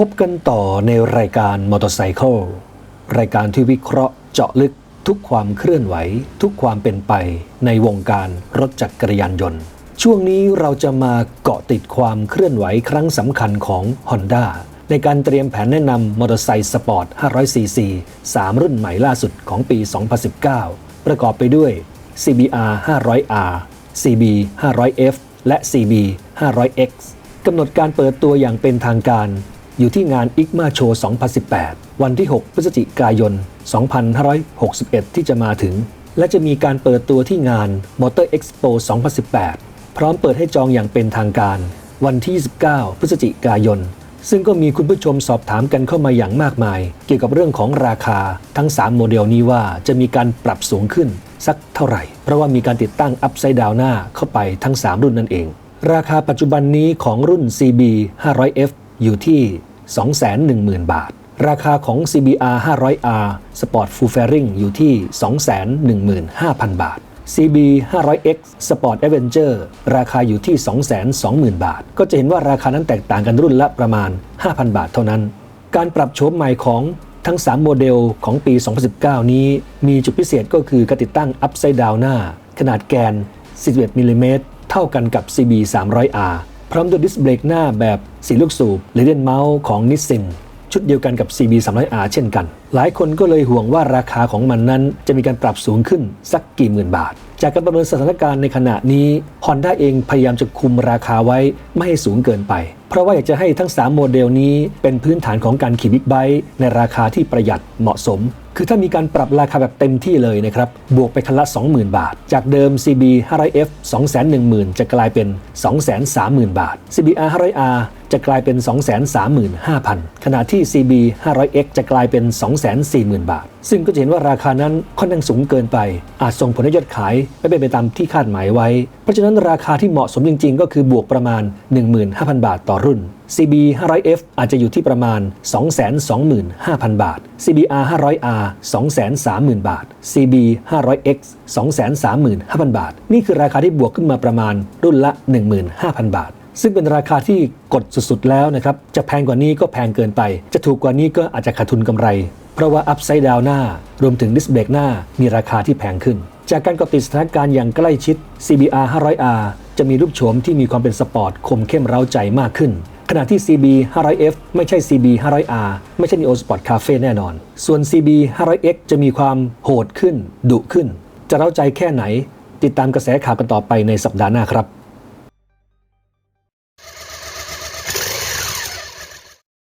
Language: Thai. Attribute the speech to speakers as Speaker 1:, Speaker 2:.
Speaker 1: พบกันต่อในรายการมอเตอร์ไซค์รายการที่วิเคราะห์เจาะลึกทุกความเคลื่อนไหว ทุกความเป็นไปในวงการรถจักรยานยนต์ ช่วงนี้เราจะมาเกาะติดความเคลื่อนไหวครั้งสำคัญของ Honda ในการเตรียมแผนแนะนำมอเตอร์ไซค์สปอร์ต 500cc 3 รุ่นใหม่ล่าสุดของปี 2019 ประกอบไปด้วย CBR 500R CB 500F และ CB 500X กำหนดการเปิดตัวอย่างเป็นทางการ อยู่ที่งาน ICMA Show 2018 วันที่ 6 พฤศจิกายน 2561 ที่จะมาถึง และจะมีการเปิดตัวที่งาน Motor Expo 2018 พร้อมเปิดให้จองอย่างเป็นทางการ วันที่ 29 พฤศจิกายน ซึ่งก็มีคุณผู้ชมสอบถามกันเข้ามาอย่างมากมาย เกี่ยวกับเรื่องของราคาทั้ง 3 โมเดลนี้ว่าจะมีการปรับสูงขึ้นสักเท่าไหร่ เพราะว่ามีการติดตั้ง Upside Down หน้าเข้าไปทั้ง 3 รุ่นนั่นเอง ราคาปัจจุบันนี้ของรุ่น CB 500F อยู่ที่ 210,000 บาท ราคาของ CBR 500R Sport Full Fairing อยู่ที่ 215,000 บาท CB 500X Sport Adventure ราคาอยู่ที่ 220,000 บาท ก็จะเห็นว่าราคานั้นแตกต่างกันรุ่นละประมาณ 5,000 บาทเท่านั้น การปรับโฉมใหม่ของทั้ง 3 โมเดลของปี 2019 นี้ มีจุดพิเศษก็คือการติดตั้ง Upside Down หน้า ขนาดแกน41มิลลิเมตรเท่ากันกับ CB 300R พร้อมด้วยดิสเบรกหน้าแบบสีลูกสูบหรือเดนเมาส์ของนิสซินชุดเดียวกันกับ CB 300R เช่นกัน หลายคนก็เลยห่วงว่าราคาของมันนั้นจะมีการปรับสูงขึ้นสักกี่หมื่นบาท จากการประเมินสถานการณ์ในขณะนี้ Honda เองพยายามจะคุมราคาไว้ไม่ให้สูงเกินไป เพราะว่าอยากจะให้ทั้ง 3 โมเดลนี้เป็นพื้นฐานของการขี่บิ๊กไบค์ในราคาที่ประหยัดเหมาะสม คือถ้ามีการปรับราคาแบบเต็มที่เลยนะครับ บวกไปคันละ 20,000 บาท จากเดิม CB 500F 210,000 จะกลายเป็น 230,000 บาท CBR 500R จะกลายเป็น 235,000 ขณะที่ CB 500X จะกลายเป็น 240,000 บาท ซึ่งก็จะเห็นว่าราคานั้นค่อนข้างสูงเกินไป อาจส่งผลให้ยอดขายไม่เป็นไปตามที่คาดหมายไว้ เพราะฉะนั้นราคาที่เหมาะสมจริง ๆ ก็คือบวกประมาณ 15,000 บาทต่อรุ่น CB 500F อาจจะอยู่ที่ประมาณ 225,000 บาท CBR 500R 230,000 บาท CB 500X 235,000 บาท นี่คือราคาที่บวกขึ้นมาประมาณรุ่นละ 15,000 บาท ซึ่งเป็นราคาที่กดสุดๆแล้วนะครับ จะแพงกว่านี้ก็แพงเกินไป จะถูกกว่านี้ก็อาจจะขาดทุนกำไร เพราะว่า Upside Down หน้ารวมถึงดิสเบรกหน้ามีราคาที่แพงขึ้น จากการกาะติดสถานการณ์อย่างใกล้ชิด CBR 500R จะมีรูปโฉมที่มีความเป็นสปอร์ตคมเข้มเร้าใจมากขึ้นขณะที่ CB 500F ไม่ใช่ CB 500R ไม่ใช่ Neo Sport Cafe แน่นอน ส่วน CB 500X จะมีความโหดขึ้น ดุขึ้น จะเร้าใจแค่ไหน ติดตามกระแสข่าวกันต่อไปในสัปดาห์หน้าครับ